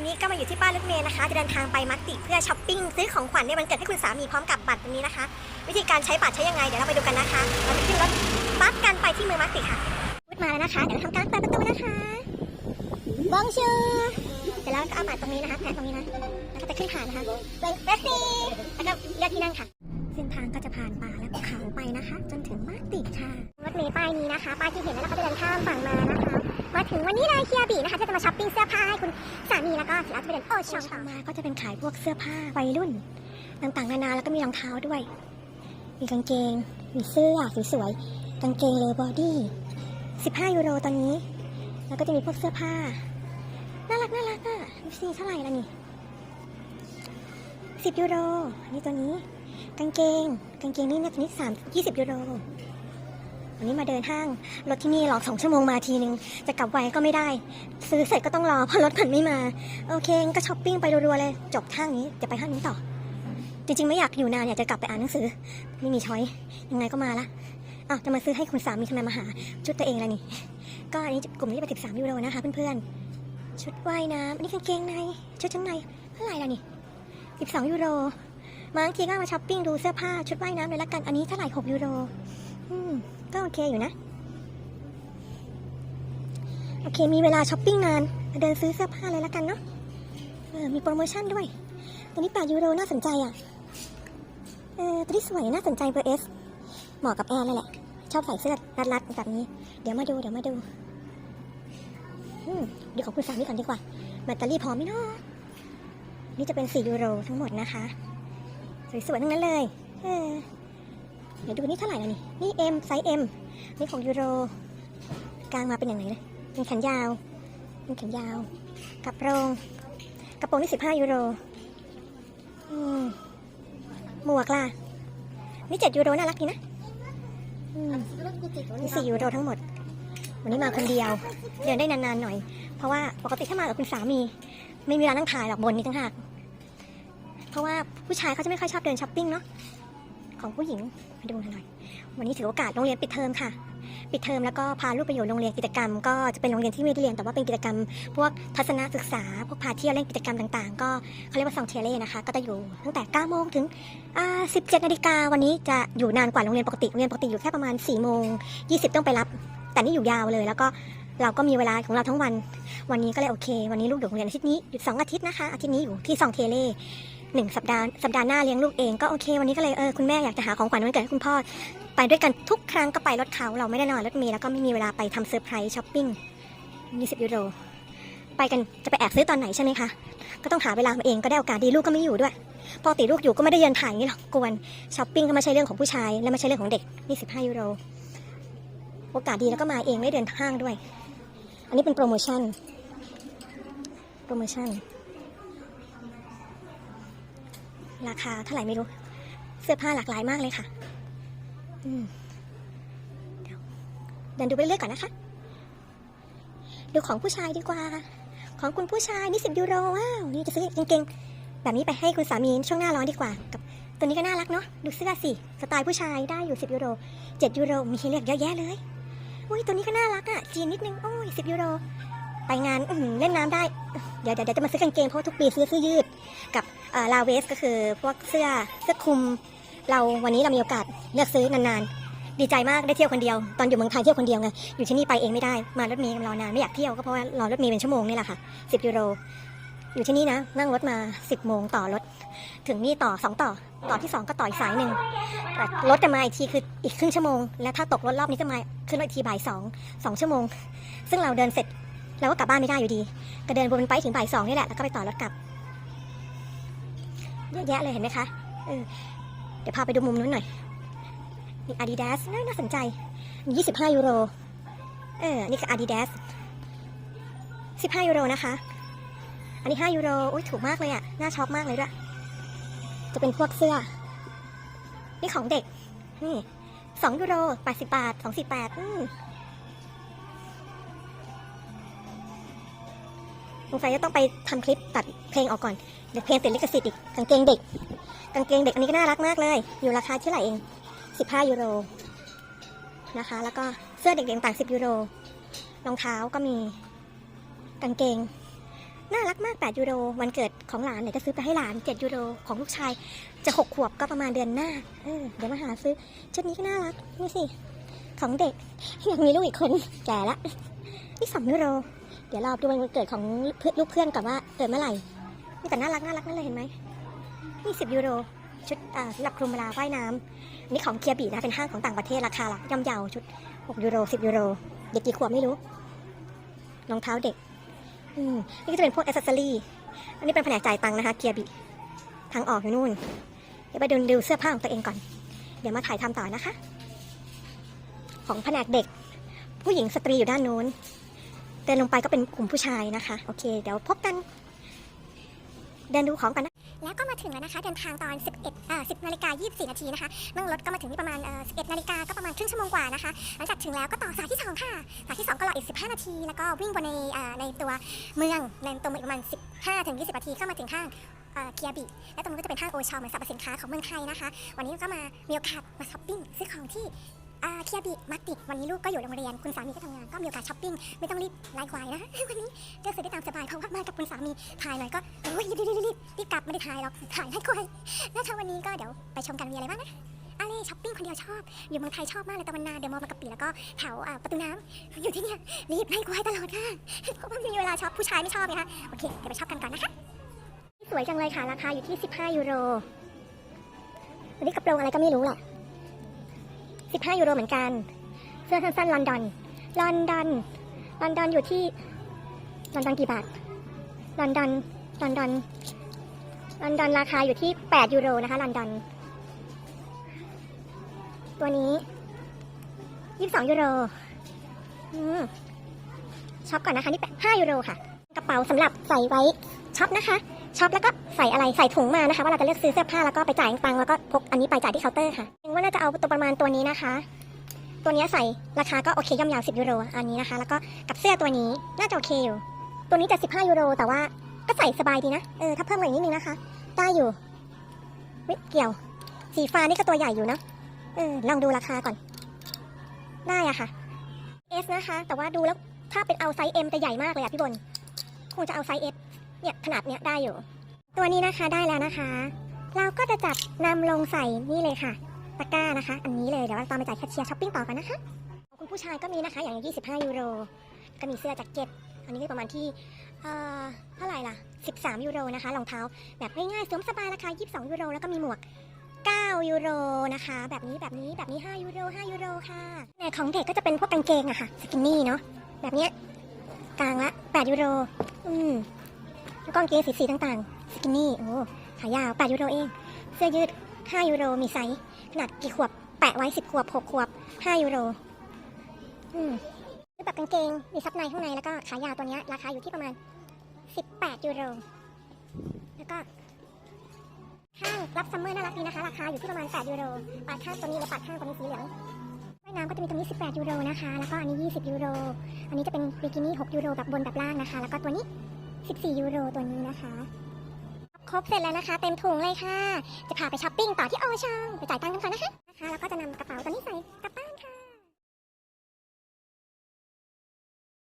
วันนี้ก็มาอยู่ที่ป้ายรถเมล์นะคะ จะเดินทางไปมักติเพื่อช้อปปิ้งซื้อของขวัญในวันเกิดให้คุณสามีพร้อมกับบัตรตรงนี้นะคะ วิธีการใช้บัตรใช้ยังไงเดี๋ยวเราไปดูกันนะคะเราจะขึ้นรถบัสกันไปที่เมืองมักติค่ะพูดมาแล้วนะคะเดี๋ยวเราทำการเปิดประตูนะคะบองชูเสร็จแล้วก็เอาบัตรตรงนี้นะคะแทนตรงนี้นะแล้วก็จะขึ้นผ่านนะคะเบรสซี่แล้วก็เลือกที่นั่งค่ะ เส้นทางก็จะผ่านป่าและภูเขาไปนะคะ จนถึงมาร์ติค่ะร ถเมล์ป้ายนี้นะคะ ป้ายที่เห็นแล้วเราก็จะเดินข้ามฝั่งมานะคะ มาถึงวันนี้เลยเคียบีนะคะจะมาช้อปปิ้งเสื้อผ้าให้คุณสามีแล้วก็เสร็จแล้วจะไปเดินโอช็อปต่อมา ก็จะเป็นขายพวกเสื้อผ้าวัยรุ่นต่างๆนานาแล้วก็มีรองเท้าด้วย มีกางเกง มีเสื้อสวยๆกางเกงเลอบอดี้15 ยูโรตอนนี้ แล้วก็จะมีพวกเสื้อผ้า น่ารักน่ารักอะดูสิเท่าไหร่ละนี่10 ยูโรอันนี้ตัวนี้ กางเกง กางเกงนี่เนี่ยตัวนี้สามยี่สิบยูโร วันนี้มาเดินห้าง รถที่นี่รอสองชั่วโมงมาทีนึง จะกลับไวก็ไม่ได้ ซื้อเสร็จก็ต้องรอเพราะรถมันไม่มา โอเคก็ช้อปปิ้งไปรัวๆเลย จบห้างนี้จะไปห้างนี้ต่อ จริงๆ ไม่อยากอยู่นานอยากจะกลับไปอ่านหนังสือ ไม่มีช้อยยังไงก็มาละอ้าวจะมาซื้อให้คุณสามีทำไมมาหา ชุดตัวเองละนี่ ก็อันนี้กลุ่มนี้ไปสิบสามยูโรนะคะเพื่อนๆ ชุดว่ายน้ำอันนี้กางเกงใน ชุดชั้นในเท่าไหร่ละนี่สิบสองยูโรบางทีก็มาช้อปปิ้งดูเสื้อผ้าชุดว่ายน้ำเลยละกัน อันนี้เท่าไหร่หกยูโร อืมก็โอเคอยู่นะ โอเค มีเวลาช้อปปิ้งนานมาเดินซื้อเสื้อผ้าเลยละกันเนาะเออมีโปรโมชั่นด้วย ตัวนี้ 8 ยูโรน่าสนใจอะ เออตัวนี้สวยน่าสนใจเบอร์เอสเหมาะกับแอร์เลยแหละ ชอบใส่เสื้อรัดๆแบบนี้ เดี๋ยวมาดู เดี๋ยวมาดูอืมดูขอคุณสามีก่อนดีกว่า แบตเตอรี่พร้อมไหมเนาะนี่จะเป็น 4 ยูโรทั้งหมดนะคะ สวยๆทั้งนั้นเลย เออ เดี๋ยวดูนี่เท่าไหร่แล้วนี่ นี่ M ไซส์ M นี่ของยูโร กลางมาเป็นอย่างไรเลยเป็นแขนยาวเป็นแขนยาวกระโปรงกระโปรงนี่15ยูโรหมวกล่ะ นี่7ยูโรน่ารักดีนะอืมนี่ยูโรทั้งหมด วันนี้มาคนเดียว เดินได้นานๆหน่อย เพราะว่าปกติถ้ามากับคุณสามี ไม่มีเวลานั่งถ่ายหรอกบนนี้ต่างหากเพราะว่าผู้ชายเขาจะไม่ค่อยชอบเดินช้อปปิ้งเนาะ ของผู้หญิงมาดูหน่อย วันนี้ถือโอกาสโรงเรียนปิดเทอมค่ะ ปิดเทอมแล้วก็พาลูกไปอยู่โรงเรียนกิจกรรม ก็จะเป็นโรงเรียนที่ไม่ได้เรียนแต่ว่าเป็นกิจกรรม พวกทัศนศึกษา พวกพาเที่ยวเล่นกิจกรรมต่างๆ ก็เขาเรียกว่าซองเทเล่นะคะ ก็จะอยู่ตั้งแต่9โมงถึงอ่า17นาฬิกาวันนี้จะอยู่นานกว่าโรงเรียนปกติโรงเรียนปกติอยู่แค่ประมาณ4โมง20 ต้องไปรับ แต่นี่อยู่ยาวเลยแล้วก็เราก็มีเวลาของเราทั้งวัน วันนี้ก็เลยโอเค วันนี้ลูกอยู่โรงเรียนอาทิตย์นี้หยุดสองอาทิตย์นะคะ อาทิตย์นี้อยู่ที่ซองเทเล่ หนึ่งสัปดาห์สัปดาห์หน้าเลี้ยงลูกเองก็โอเค วันนี้ก็เลยเออคุณแม่อยากจะหาของขวัญวันเกิดให้คุณพ่อ ไปด้วยกันทุกครั้งก็ไปรถเขาเราไม่ได้นอนรถเมล์แล้วก็ไม่มีเวลาไปทำเซอร์ไพรส์ช้อปปิ้ง20ยูโรไปกันจะไปแอบซื้อตอนไหนใช่ไหมคะ ก็ต้องหาเวลามาเองก็ได้โอกาสดีลูกก็ไม่อยู่ด้วยปกติลูกอยู่ก็ไม่ได้เยืนถ่ายอย่างนี้หรอกกวนช้อปปิ้งก็ไม่ใช่เรื่องของผู้ชายและไม่ใช่เรื่องของเด็ก25ยูโรโอกาสดีแล้วก็มาเองไม่เดินห้างด้วย อันนี้เป็นโปรโมชั่น โปรโมชั่น ราคาเท่าไหร่ไม่รู้ เสื้อผ้าหลากหลายมากเลยค่ะเดี๋ยวเดินดูไปเรื่อยก่อนนะคะ ดูของผู้ชายดีกว่า ของคุณผู้ชายนี่สิบยูโรว้าว นี่จะซื้อกางเกงแบบนี้ไปให้คุณสามีช่วงหน้าร้อนดีกว่า กับตัวนี้ก็น่ารักเนาะ ดูเสื้อสิ สไตล์ผู้ชายได้อยู่สิบยูโรเจ็ดยูโร มีให้เลือกเยอะแยะเลยอุ้ยตัวนี้ก็น่ารักอะ จีนนิดนึง โอ้ยสิบยูโร ไปงานเล่นน้ำได้ เดี๋ยวเดี๋ยวจะมาซื้อกางเกงเพราะทุกปีซื้อเสื้อยืด กับ ลาเวสก็คือพวกเสื้อเสื้อคลุม เราวันนี้เรามีโอกาสเลือกซื้อนานๆ ดีใจมากได้เที่ยวคนเดียว ตอนอยู่เมืองไทยเที่ยวคนเดียวไงอยู่ที่นี่ไปเองไม่ได้มารถเมล์รอนานไม่อยากเที่ยวก็เพราะว่ารอรถเมล์เป็นชั่วโมงนี่แหละค่ะ10ยูโรอยู่ที่นี่นะ นั่งรถมา 10โมงต่อรถ ถึงนี่ต่อ 2 ต่อ ต่อที่ 2 ก็ต่ออีกสายหนึ่งแต่รถจะมาอีกทีคืออีกครึ่งชั่วโมง และถ้าตกรถรอบนี้จะมาขึ้นรถอีกทีบ่ายสองสองชั่วโมง ซึ่งเราเดินเสร็จเราก็กลับบ้านไม่ได้อยู่ดี ก็เดินวนไปถึงบ่ายสองนี่แหละแล้วก็ไปต่อรถกลับ เยอะแยะเลยเห็นไหมคะเออเดี๋ยวพาไปดูมุมนู้นหน่อยนี่ Adidas น่าน่สนใจ 25 ยูโร เออ นี่คือ Adidas 15 ยูโรนะคะ อันนี้ 5 ยูโร อุ้ยถูกมากเลยอะน่าช็อปมากเลยด้วย จะเป็นพวกเสื้อ นี่ของเด็ก นี่ 2 ยูโร 80 บาท 248 อืม สงสัยจะต้องไปทำคลิปตัดเพลงออกก่อน เดี๋ยวเพลงติดลิขสิทธิ์อีก กางเกงเด็ก กางเกงเด็กอันนี้ก็น่ารักมากเลย อยู่ราคาเท่าไหร่เอง 15 ยูโรนะคะ แล้วก็เสื้อเด็กๆต่าง10 ยูโร รองเท้าก็มี กางเกง น่ารักมาก 8 ยูโร วันเกิดของหลานเนี่ยจะซื้อไปให้หลาน 7 ยูโร ของลูกชาย จะ 6 ขวบก็ประมาณเดือนหน้า เออ เดี๋ยวมาหาซื้อ ชุดนี้ก็น่ารักนี่สิ ของเด็กอยากมีลูกอีกคน แก่ละนี่2ยูโร เดี๋ยวรอดูวันเกิดของเพื่อลูกเพื่อนก่อนว่าเกิดเมื่อไหร่นี่แต่น่ารักน่ารักนั่นเลยเห็นไหมนี่10ยูโรชุดสำหรับคลุมเวลาว่ายน้ำนี่ของเคียบีนะเป็นห้างของต่างประเทศราคาละย่อมเยาชุด6ยูโร10ยูโร เด็กกี่ขวบไม่รู้รองเท้าเด็กอืมนี่ก็จะเป็นพวกอ c เซสซอรี่อันนี้เป็นแผนกจ่ายตังค์นะคะเกียบิทางออกอยู่นู่น เดี๋ยวไปดูดูเสื้อผ้าของตัวเองก่อน เดี๋ยวมาถ่ายทำต่อนะคะ ของแผนกเด็ก ผู้หญิงสตรีอยู่ด้านนู้น เดินลงไปก็เป็นกลุ่มผู้ชายนะคะ โอเค เดี๋ยวพบกัน เดินดูของกันนะ แล้วก็มาถึงแล้วนะคะ เดินทางตอน 11เอ่อ10นาฬิกา24 นาทีนะคะนั่งรถก็มาถึงที่ประมาณเอ่อ11นาฬิกาก็ประมาณครึ่งชั่วโมงกว่านะคะ หลังจากถึงแล้วก็ต่อสายที่ 2 ค่ะ สายที่ 2 ก็รออีก 15 นาที แล้วก็วิ่งบนในเอ่อในตัวเมืองในตัวเมืองอีกประมาณ 15ถึง20 นาทีก็มาถึงห้างเคียบิและตรงนี้นก็จะเป็นห้างโอชอเหมือนสรรพสินค้าของเมืองไทยนะคะ วันนี้ก็มามีโอกาสมาช้อปปิ้งซื้อของที่ อ่าเคียบิมาติวันนี้ลูกก็อยู่โรงเรียน คุณสามีก็ทำงาน ก็มีโอกาสช้อปปิ้ง ไม่ต้องรีบไล่ควายนะ วันนี้เลือกซื้อได้ตามสบาย เพราะว่ามากับคุณสามี ถ่ายหน่อยก็โอ้ยรีบรีบรีบรีบกลับไม่ได้ถ่ายหรอก ถ่ายไล่ควายนะคะวันนี้ก็เดี๋ยวไปชมกันมีอะไรบ้างนะอาเล่ช้อปปิ้งคนเดียวชอบ อยู่เมืองไทยชอบมากเลยตะวันนา เดอะมอลล์บางกะปิแล้วก็แถวประตูน้ำอยู่ที่เนี่ยรีบไล่ควายตลอดค่ะเพราะว่ามีเวลาช็อปผู้ชายไม่ชอบไงคะโอเคเดี๋ยวไปช็อปกันก่อนนะคะสวยจังเลยค่ะราคาอยู่ที่ 15ยูโรอันนี้กระโปรงอะไรก็ไม่รู้แหละ 15 ยูโรเหมือนกัน เสื้อสั้นๆลอนดอน ลอนดอน ลอนดอนอยู่ที่ ลอนดอนกี่บาท ลอนดอน ลอนดอน ลอนดอนราคาอยู่ที่ 8 ยูโรนะคะ ลอนดอน ตัวนี้ 22 ยูโรช็อปก่อนนะคะ นี่ 5 ยูโรค่ะ กระเป๋าสำหรับใส่ไว้ช็อปนะคะ ช็อปแล้วก็ใส่อะไรใส่ถุงมานะคะ ว่าเราจะเลือกซื้อเสื้อผ้าแล้วก็ไปจ่ายตังค์แล้วก็พกอันนี้ไปจ่ายที่เคาน์เตอร์ค่ะว่าน่าจะเอาตัวประมาณตัวนี้นะคะ ตัวนี้ใส่ราคาก็โอเคย่อมยาว10ยูโรอันนี้นะคะ แล้วก็กับเสื้อตัวนี้น่าจะโอเคอยู่ ตัวนี้จะ15ยูโรแต่ว่าก็ใส่สบายดีนะเออถ้าเพิ่มมาอีกนิดนึงนะคะ ได้อยู่วิเกี่ยว สีฟ้านี่ก็ตัวใหญ่อยู่นะเออลองดูราคาก่อน ได้อะค่ะ S นะคะ แต่ว่าดูแล้วถ้าเป็นเอาไซส์ M จะใหญ่มากเลยอะพี่บน คงจะเอาไซส์ S เนี่ยขนาดเนี้ยได้อยู่ ตัวนี้นะคะได้แล้วนะคะ เราก็จะจับนำลงใส่นี่เลยค่ะ ตะกร้านะคะ อันนี้เลยเดี๋ยวเราตามไปจ่ายแคชเชียร์ช้อปปิ้งต่อกันนะคะคุณผู้ชายก็มีนะคะอย่าง 25 ยูโร ก็มีเสื้อแจ็คเก็ต อันนี้ก็ประมาณที่เอ่อเท่าไหร่ล่ะ 13 ยูโรนะคะรองเท้า แบบง่ายๆสวมสบายราคา 22 ยูโร แล้วก็มีหมวก 9 ยูโรนะคะ แบบนี้แบบนี้แบบนี้ 5 ยูโร 5 ยูโรค่ะในของเด็กก็จะเป็นพวกกางเกงอะค่ะสกินนี่เนาะแบบเนี้ยกลางละ 8 ยูโร อืม แล้วก็กางเกงสีๆต่างๆ สกินนี่ โอ้ขายาว8ยูโรเอง เสื้อยืด 5 ยูโร มีไซส์ ขนาดกี่ขวบ แปะไว้ 10 ขวบ 6 ขวบ 5 ยูโร อืมแบบกางเกง มีซับในข้างใน แล้วก็ขายาวตัวนี้ราคาอยู่ที่ประมาณ 18 ยูโร แล้วก็ข้างรับซัมเมอร์น่ารักดีนะคะ ราคาอยู่ที่ประมาณ 8 ยูโร ปาดข้างตัวนี้และปาดข้างตัวนี้สีเหลืองว่ายน้ำก็จะมีตรงนี้ 18 ยูโรนะคะ แล้วก็อันนี้ 20 ยูโร อันนี้จะเป็นบิกินี่ 6 ยูโรแบบบนแบบล่างนะคะ แล้วก็ตัวนี้ 14 ยูโรตัวนี้นะคะ ครบเสร็จแล้วนะคะ เต็มถุงเลยค่ะ จะพาไปช้อปปิ้งต่อที่โอชองไปจ่ายตังค์กันก่อนนะคะนะคะ แล้วก็จะนำกระเป๋าตัวนี้ใส่